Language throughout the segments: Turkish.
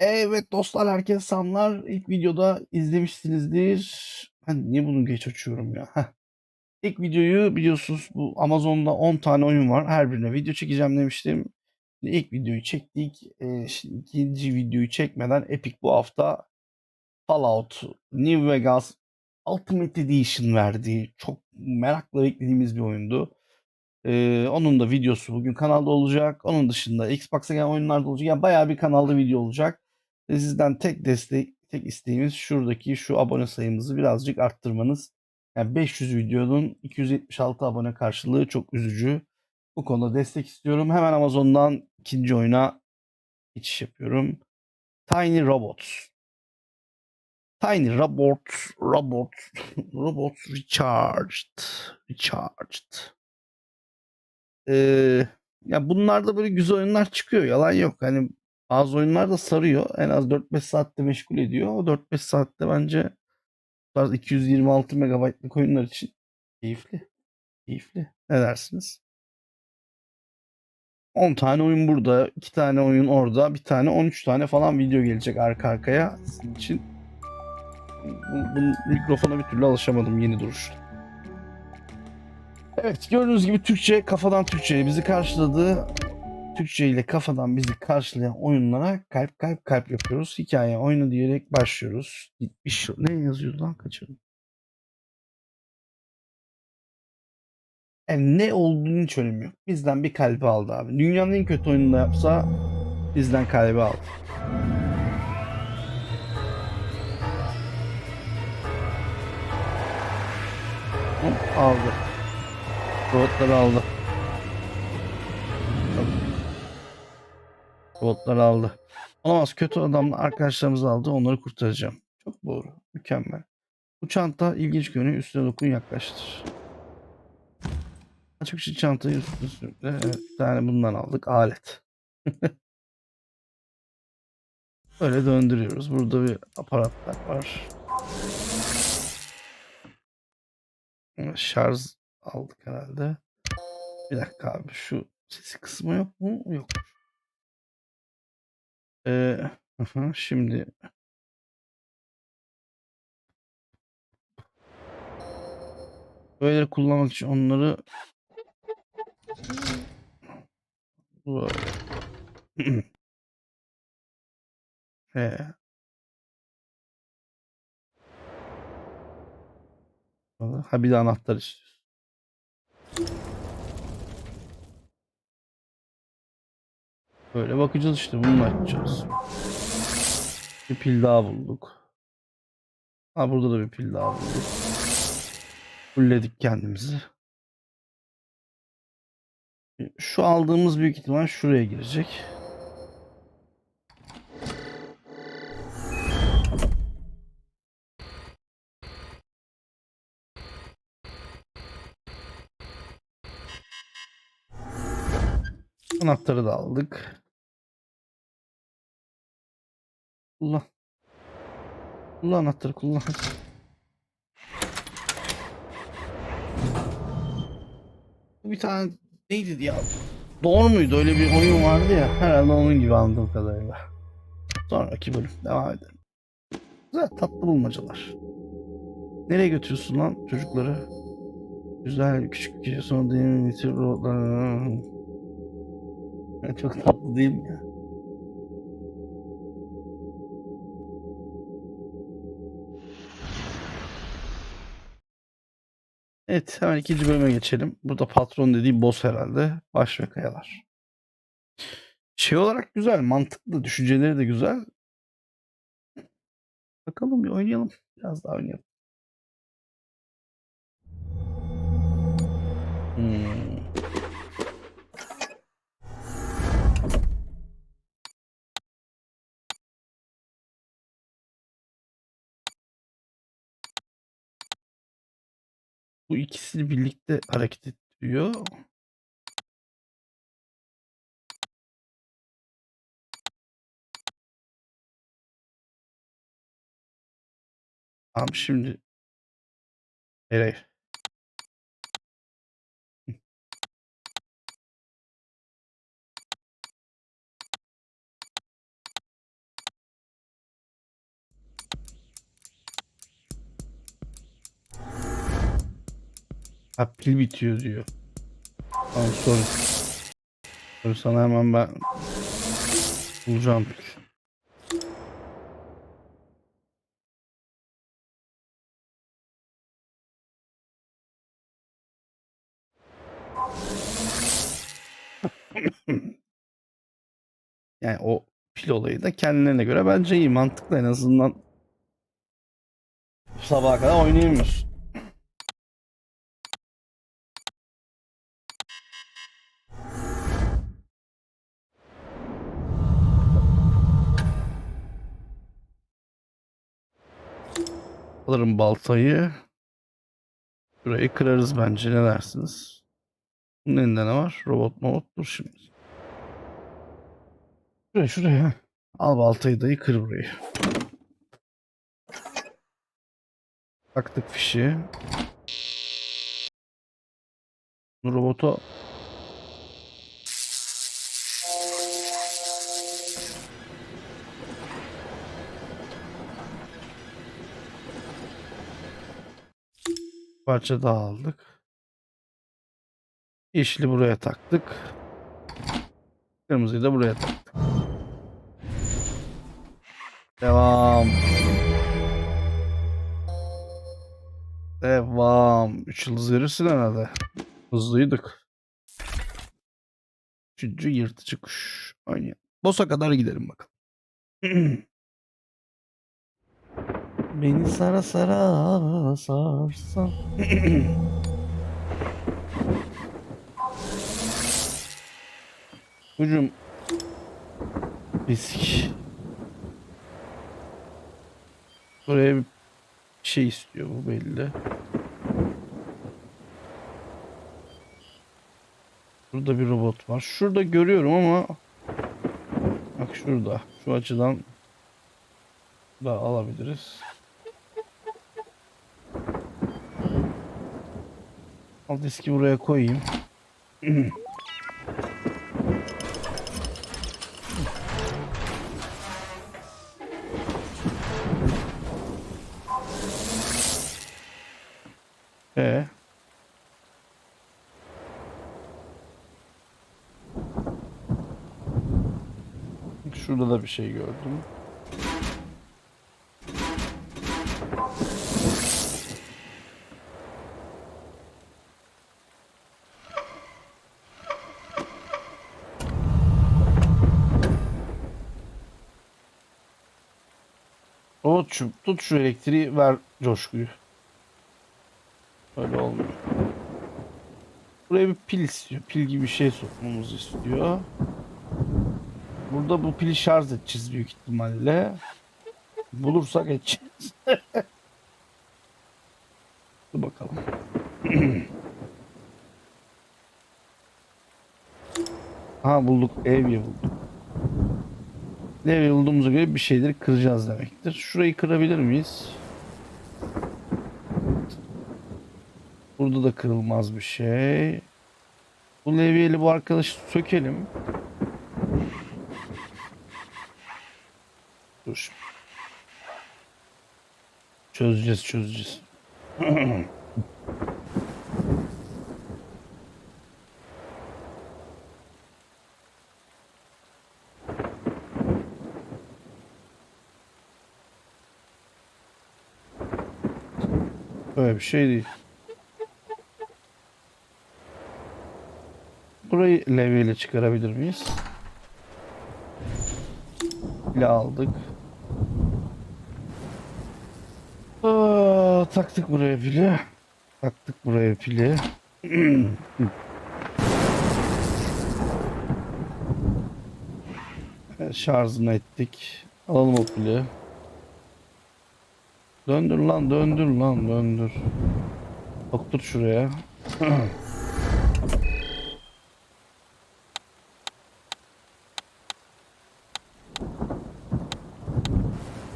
Evet dostlar herkese selamlar. İlk videoda izlemişsinizdir. Ben niye bunu geç açıyorum ya? Heh. İlk videoyu biliyorsunuz bu Amazon'da 10 tane oyun var. Her birine video çekeceğim demiştim. Şimdi İlk videoyu çektik. Ee, şimdi ikinci videoyu çekmeden Epic bu hafta Fallout New Vegas Ultimate Edition verdi. Çok merakla beklediğimiz bir oyundu. Ee, onun da videosu bugün kanalda olacak. Onun dışında Xbox'a gelen oyunlarda olacak. Yani bayağı bir kanalda video olacak. Ve sizden tek destek, tek isteğimiz şuradaki şu abone sayımızı birazcık arttırmanız. Yani 500 videonun 276 abone karşılığı çok üzücü. Bu konuda destek istiyorum. Hemen Amazon'dan ikinci oyuna geçiş yapıyorum. Tiny Robots. Tiny Robot, Robot, Robot Recharged, Recharged. Ee, ya bunlarda böyle güzel oyunlar çıkıyor. Yalan yok. Hani bazı oyunlar da sarıyor. En az 4-5 saatte meşgul ediyor. O 4-5 saatte bence tarz 226 megabaytlık oyunlar için keyifli. Keyifli. Ne dersiniz? 10 tane oyun burada, 2 tane oyun orada, bir tane 13 tane falan video gelecek arka arkaya. Sizin için bu, bu mikrofona bir türlü alışamadım yeni duruş. Evet gördüğünüz gibi Türkçe kafadan Türkçe'ye bizi karşıladı. Türkçe ile kafadan bizi karşılayan oyunlara kalp kalp kalp yapıyoruz. Hikaye oyunu diyerek başlıyoruz. Gitmiş ne yazıyordu lan kaçırdım. Yani ne olduğunu hiç önemi yok. Bizden bir kalbi aldı abi. Dünyanın en kötü oyununu da yapsa bizden kalbi aldı. Hop, aldı. Robotları aldı. Robotları aldı. Olamaz kötü adamla arkadaşlarımızı aldı. Onları kurtaracağım. Çok doğru. Mükemmel. Bu çanta ilginç görünüyor. Üstüne dokun yaklaştır. Açık şu çantayı üstüne sürükle. Evet, bir tane bundan aldık. Alet. Böyle döndürüyoruz. Burada bir aparatlar var. Şarj aldık herhalde. Bir dakika abi şu sesi kısmı yok mu? Yok. Ee, şimdi böyle kullanmak için onları. He. Ha bir de anahtar istiyorsun. Böyle bakacağız işte bunu açacağız. Bir pil daha bulduk. Ha burada da bir pil daha bulduk. Fulledik kendimizi. Şu aldığımız büyük ihtimal şuraya girecek. Anahtarı da aldık. Kullan. Kullan anahtarı kullan. Bir tane neydi ya? Doğru muydu? Öyle bir oyun vardı ya. Herhalde onun gibi anladığım kadarıyla. Sonraki bölüm devam edelim. Güzel tatlı bulmacalar. Nereye götürüyorsun lan çocukları? Güzel küçük gece sonra değil mi? Çok tatlı değil mi ya? Evet hemen ikinci bölüme geçelim. Burada patron dediği boss herhalde. Baş ve kayalar. Şey olarak güzel, mantıklı, düşünceleri de güzel. Bakalım bir oynayalım. Biraz daha oynayalım. Bu ikisini birlikte hareket ettiriyor. Tamam şimdi Hayır hayır. Ha pil bitiyor diyor. Tamam sorry. Sorry sana hemen ben bulacağım. Yani o pil olayı da kendilerine göre bence iyi mantıklı en azından sabaha kadar oynayamıyorsun. Alırım baltayı. Şurayı kırarız bence ne dersiniz? Bunun elinde ne var? Robot robot dur şimdi. Şuraya şuraya. Al baltayı dayı kır burayı. Taktık fişi. Bu parça daha aldık. Yeşili buraya taktık. Kırmızıyı da buraya taktık. Devam. Devam. 3 yıldız verirsin herhalde. Hızlıydık. Üçüncü yırtıcı kuş. Aynen. Boss'a kadar gidelim bakalım. Beni sara sara sarsan. Hücum. Risk. Buraya bir şey istiyor bu belli. Burada bir robot var. Şurada görüyorum ama bak şurada. Şu açıdan da alabiliriz. Al diski buraya koyayım. E Şurada da bir şey gördüm. Robotçum tut şu elektriği ver coşkuyu. Öyle olmuyor. Buraya bir pil istiyor. Pil gibi bir şey sokmamızı istiyor. Burada bu pili şarj edeceğiz büyük ihtimalle. Bulursak edeceğiz. Dur bakalım. ha bulduk. Evye bulduk. Evye bulduğumuza göre bir şeyleri kıracağız demektir. Şurayı kırabilir miyiz? Burada da kırılmaz bir şey. Bu levyeli bu arkadaşı sökelim. Dur. Çözeceğiz çözeceğiz. Böyle bir şey değil. Burayı levyeyle çıkarabilir miyiz? Pili aldık. Aa, taktık buraya pili. Taktık buraya pili. Şarjını ettik. Alalım o pili. Döndür lan döndür lan döndür. Doktur şuraya.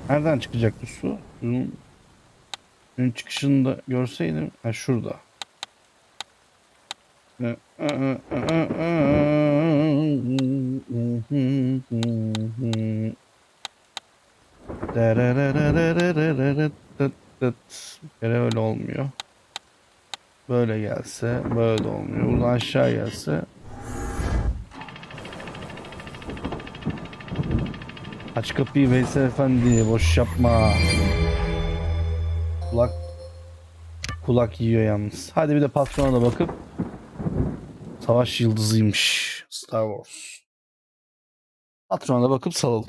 Nereden çıkacaktı su? Suyun, suyun çıkışını da görseydim. Ha şurada. Bir öyle olmuyor. Böyle gelse böyle de olmuyor. Buradan aşağı gelse Aç kapıyı Veysel Efendi boş yapma. Kulak kulak yiyor yalnız. Hadi bir de patrona da bakıp Savaş yıldızıymış Star Wars. Patrona da bakıp salalım.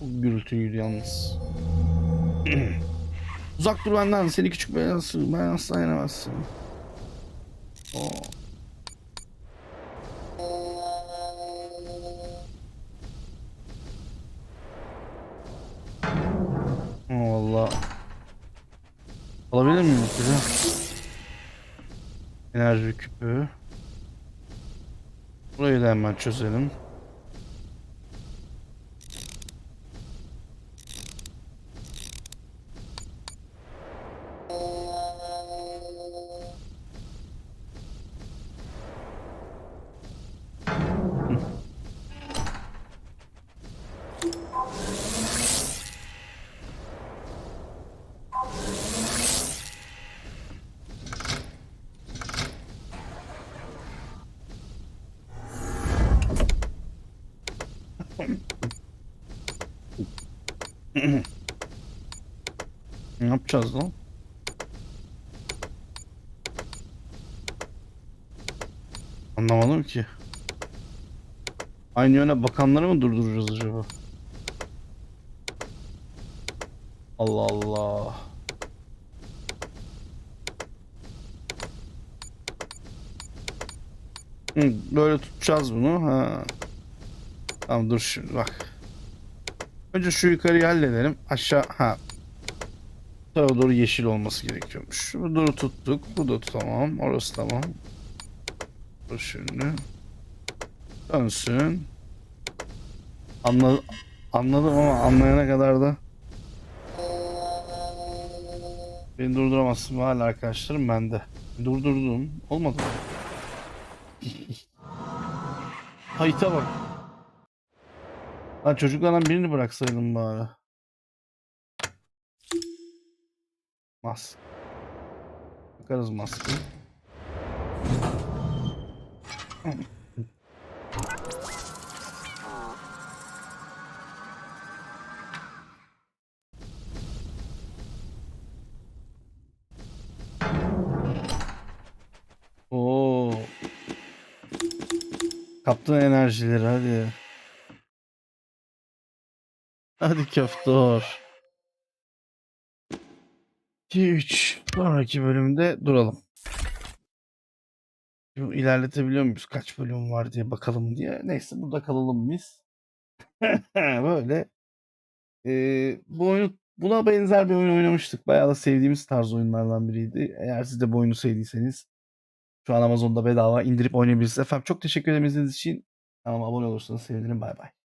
Gürültüydü yalnız. Uzak dur benden seni küçük beyaz ben asla yenemezsin. Oo. Valla. Alabilir miyim kere? Enerji küpü. Burayı da hemen çözelim. Ne yapacağız lan? Anlamadım ki. Aynı yöne bakanları mı durduracağız acaba? Allah Allah. Böyle tutacağız bunu. Ha. Tamam dur şimdi bak. Önce şu yukarıyı halledelim. Aşağı ha. Bu tarafa doğru yeşil olması gerekiyormuş. Bu doğru tuttuk. Bu da tamam. Orası tamam. Dur şimdi. Dönsün. Anla anladım ama anlayana kadar da beni durduramazsın hala arkadaşlarım bende. Durdurdum. Olmadı mı? Hayta bak. Lan çocuklardan birini bıraksaydım bari. Mas. Bakarız maske. Oo. Kaptın enerjileri hadi. Hadi köftor. 2 3 sonraki bölümde duralım. Şimdi ilerletebiliyor muyuz? Kaç bölüm var diye bakalım diye. Neyse burada kalalım biz. Böyle. Ee, bu oyunu buna benzer bir oyun oynamıştık. Bayağı da sevdiğimiz tarz oyunlardan biriydi. Eğer siz de bu oyunu sevdiyseniz şu an Amazon'da bedava indirip oynayabilirsiniz. Efendim çok teşekkür ederim izlediğiniz için. Kanalıma abone olursanız sevinirim. Bay bay.